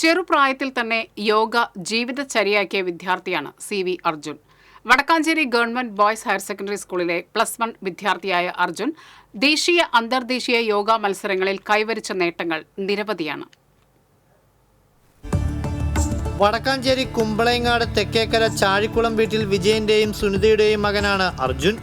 ചെറുപ്രായത്തിൽ തന്നെ യോഗ ജീവിതചര്യയാക്കിയ വിദ്യാർത്ഥിയാണ് C V Arjun. Vadakkanchery government boys higher secondary സ്കൂളിലെ പ്ലസ് വൺ വിദ്യാർത്ഥിയായ അർജുൻ ദേശീയ അന്തർദേശീയ യോഗ മത്സരങ്ങളിൽ കൈവരിച്ച നേട്ടങ്ങൾ നിരവധിയാണ്. വടക്കാഞ്ചേരി കുമ്പളയങ്ങാട് തെക്കേക്കര ചാഴിക്കുളം വീട്ടിൽ വിജയന്റെയും സുനിതയുടെയും മകനാണ് അർജുൻ.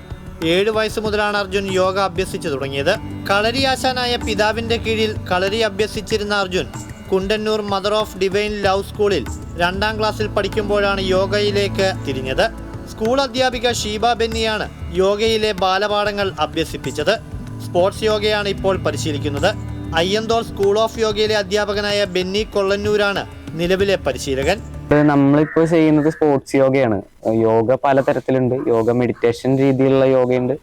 ഏഴ് വയസ്സ് മുതലാണ് അർജുൻ യോഗ അഭ്യസിച്ചു തുടങ്ങിയത്. കളരി ആശാനായ പിതാവിന്റെ കീഴിൽ kalari അഭ്യസിച്ചിരുന്ന Arjun Kundannur mother of divine love സ്കൂളിൽ രണ്ടാം ക്ലാസ്സിൽ പഠിക്കുമ്പോഴാണ് യോഗയിലേക്ക് തിരിഞ്ഞത്. സ്കൂൾ അധ്യാപിക ഷീബ ബെന്നിയാണ് യോഗയിലെ ബാലപാഠങ്ങൾ അഭ്യസിപ്പിച്ചത്. സ്പോർട്സ് യോഗയാണ് ഇപ്പോൾ പരിശീലിക്കുന്നത്. അയ്യന്തോൾ സ്കൂൾ ഓഫ് യോഗയിലെ അധ്യാപകനായ ബെന്നി കൊള്ളന്നൂരാണ് നിലവിലെ പരിശീലകൻ. നമ്മളിപ്പോൾ ചെയ്യുന്നത് സ്പോർട്സ് യോഗയാണ്. യോഗ പലതരത്തിലുണ്ട്. യോഗ മെഡിറ്റേഷൻ രീതിയിലുള്ള യോഗയുണ്ട്.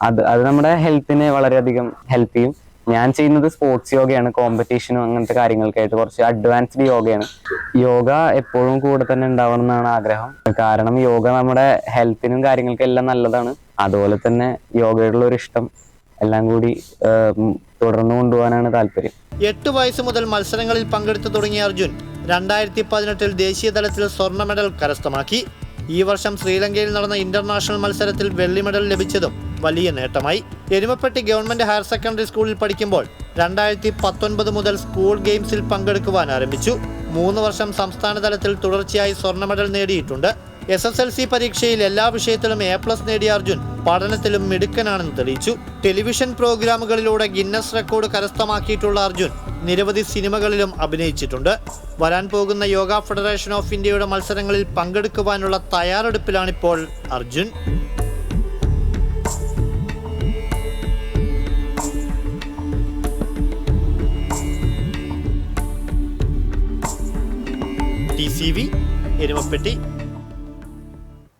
അത് അത് നമ്മുടെ ഹെൽത്തിനെ വളരെയധികം ഹെൽപ്പ് ചെയ്യും. ഞാൻ ചെയ്യുന്നത് സ്പോർട്സ് യോഗയാണ് കോമ്പറ്റീഷനും അങ്ങനത്തെ കാര്യങ്ങൾക്കായിട്ട് കുറച്ച് അഡ്വാൻസ്ഡ് യോഗയാണ്. യോഗ എപ്പോഴും കൂടെ തന്നെ ഉണ്ടാവണം എന്നാണ് ആഗ്രഹം. കാരണം യോഗ നമ്മുടെ ഹെൽത്തിനും കാര്യങ്ങൾക്കും എല്ലാം നല്ലതാണ്. അതുപോലെ തന്നെ യോഗയോടുള്ള ഒരു ഇഷ്ടം എല്ലാം കൂടി തുടർന്നു കൊണ്ടുപോകാനാണ് താല്പര്യം. എട്ട് വയസ്സ് മുതൽ മത്സരങ്ങളിൽ പങ്കെടുത്തു തുടങ്ങിയ അർജുൻ രണ്ടായിരത്തി പതിനെട്ടിൽ ദേശീയ തലത്തിൽ സ്വർണ മെഡൽ കരസ്ഥമാക്കി. ഈ വർഷം ശ്രീലങ്കയിൽ നടന്ന ഇന്റർനാഷണൽ മത്സരത്തിൽ വെള്ളി മെഡൽ ലഭിച്ചതും വലിയ നേട്ടമായി. എരുമപ്പെട്ടി ഗവൺമെന്റ് ഹയർ സെക്കൻഡറി സ്കൂളിൽ പഠിക്കുമ്പോൾ രണ്ടായിരത്തി പത്തൊൻപത് മുതൽ സ്കൂൾ ഗെയിംസിൽ പങ്കെടുക്കുവാൻ ആരംഭിച്ചു. മൂന്ന് വർഷം സംസ്ഥാന തലത്തിൽ തുടർച്ചയായി സ്വർണ മെഡൽ നേടിയിട്ടുണ്ട്. എസ് എസ് എൽ സി പരീക്ഷയിൽ എല്ലാ വിഷയത്തിലും എ പ്ലസ് നേടിയ അർജുൻ പഠനത്തിലും മിടുക്കനാണെന്ന് തെളിയിച്ചു. ടെലിവിഷൻ പ്രോഗ്രാമുകളിലൂടെ ഗിന്നസ് റെക്കോർഡ് കരസ്ഥമാക്കിയിട്ടുള്ള അർജുൻ നിരവധി സിനിമകളിലും അഭിനയിച്ചിട്ടുണ്ട്. വരാൻ പോകുന്ന യോഗ ഫെഡറേഷൻ ഓഫ് ഇന്ത്യയുടെ മത്സരങ്ങളിൽ പങ്കെടുക്കുവാനുള്ള തയ്യാറെടുപ്പിലാണിപ്പോൾ Arjun. T C V Erumapetty